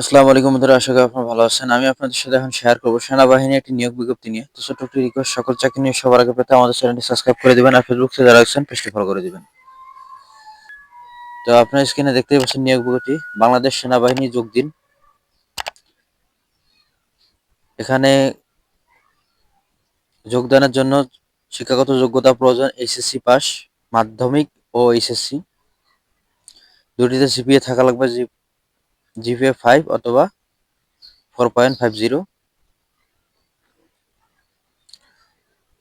আসসালামু আলাইকুম বন্ধুরা, আশা করি আপনারা ভালো আছেন। আমি আপনাদের সাথে এখন শেয়ার করব সেনাবাহিনী একটি নিয়োগ বিজ্ঞপ্তি নিয়ে। তো ছোট্ট একটি রিকোয়েস্ট সকল চাকরি নিয়ে সবার আগে পেতে আমাদের চ্যানেলটি সাবস্ক্রাইব করে দিবেন আর ফেসবুক থেকে যারা আছেন পেজটি ফলো করে দিবেন। তো আপনার স্ক্রিনে দেখতেই পাচ্ছেন নিয়োগ বিজ্ঞপ্তি, বাংলাদেশ সেনাবাহিনী যোগ দিন। এখানে যোগদানের জন্য শিক্ষাগত যোগ্যতা প্রয়োজন এইচএসসি পাস মাধ্যমিক ও এইচএসসি দুটিতে সিপিএ থাকা লাগবে জিপিএ ফাইভ অথবা ফোর পয়েন্ট ফাইভ জিরো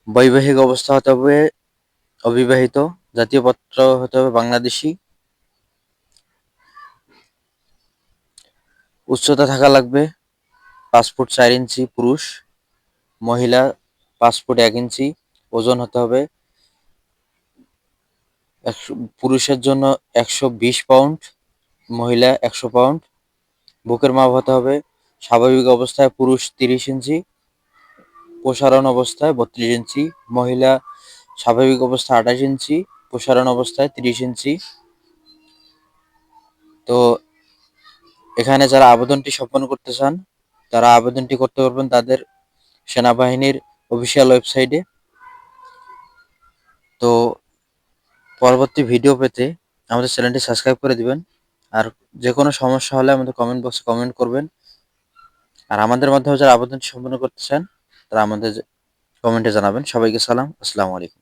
বৈবাহিক অবস্থা হতে হবে, অবিবাহিত। জাতীয় পত্র হতে হবে বাংলাদেশি। উচ্চতা থাকা লাগবে ফুট চার ইঞ্চি, পুরুষ। মহিলা ফুট এক ইঞ্চি। ওজন হতে হবে পুরুষের জন্য একশো বিশ পাউন্ড, মহিলা একশো পাউন্ড। বুকের মাপ হতে হবে। স্বাভাবিক অবস্থায় পুরুষ তিরিশ ইঞ্চি, প্রসারণ অবস্থায় বত্রিশ ইঞ্চি, মহিলা স্বাভাবিক অবস্থায় আঠাশ ইঞ্চি, প্রসারণ অবস্থায় তিরিশ ইঞ্চি। তো এখানে যারা আবেদনটি সম্পন্ন করতে চান, তারা আবেদনটি করতে পারবেন তাদের সেনাবাহিনীর অফিসিয়াল ওয়েবসাইটে। তো পরবর্তী ভিডিও পেতে আমাদের চ্যানেলটি সাবস্ক্রাইব করে দিবেন। আর যে কোনো সমস্যা হলে আমাদের কমেন্ট বক্সে কমেন্ট করবেন। আর আমাদের মাধ্যমে যারা আবেদন সম্পন্ন করতে চান, তারা আমাদের কমেন্টে জানাবেন। সবাইকে সালাম, আসসালামু আলাইকুম।